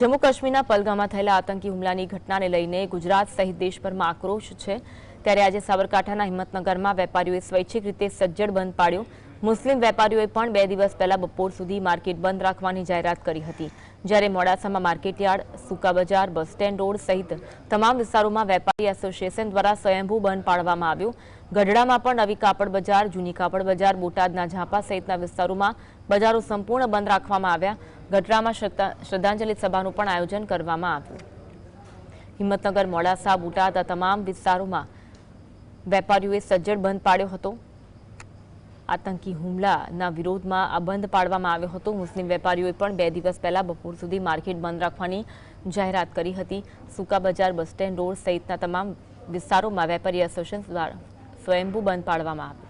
જમ્મુ કાશ્મીરના પલગામાં થયેલા આતંકી હુમલાની ઘટનાને લઈને ગુજરાત સહિત દેશભરમાં આક્રોશ છે. ત્યારે આજે સાબરકાંઠાના હિંમતનગરમાં વેપારીઓએ સ્વૈચ્છિક રીતે સજ્જડ બંધ પાડ્યો. મુસ્લિમ વેપારીઓએ પણ બે દિવસ પહેલા બપોર સુધી માર્કેટ બંધ રાખવાની જાહેરાત કરી હતી. જ્યારે મોડાસામાં માર્કેટયાર્ડ, સુકા બજાર, બસ સ્ટેન્ડ રોડ સહિત તમામ વિસ્તારોમાં વેપારી એસોસિએશન દ્વારા સ્વયંભૂ બંધ પાડવામાં આવ્યો. ગઢડામાં પણ નવી કાપડ બજાર, જૂની કાપડ બજાર, બોટાદના ઝાંપા સહિતના વિસ્તારોમાં બજારો સંપૂર્ણ બંધ રાખવામાં આવ્યા. ગઢડામાં શ્રદ્ધા- શ્રદ્ધાંજલિ સભાનું પણ આયોજન કરવામાં આવ્યું. હિંમતનગર, મોડાસા, બોટાદ આ તમામ વિસ્તારોમાં વેપારીઓએ સજ્જડ બંધ પાડ્યો હતો. આતંકી હુમલાના વિરોધમાં આ બંધ પાડવામાં આવ્યો હતો. મુસ્લિમ વેપારીઓએ પણ બે દિવસ પહેલા બપોર સુધી માર્કેટ બંધ રાખવાની જાહેરાત કરી હતી. સુકા બજાર, બસ સ્ટેન્ડ રોડ સહિતના તમામ વિસ્તારોમાં વેપારી એસોસિએશન દ્વારા સ્વયંભૂ બંધ પાડવામાં આવ્યું.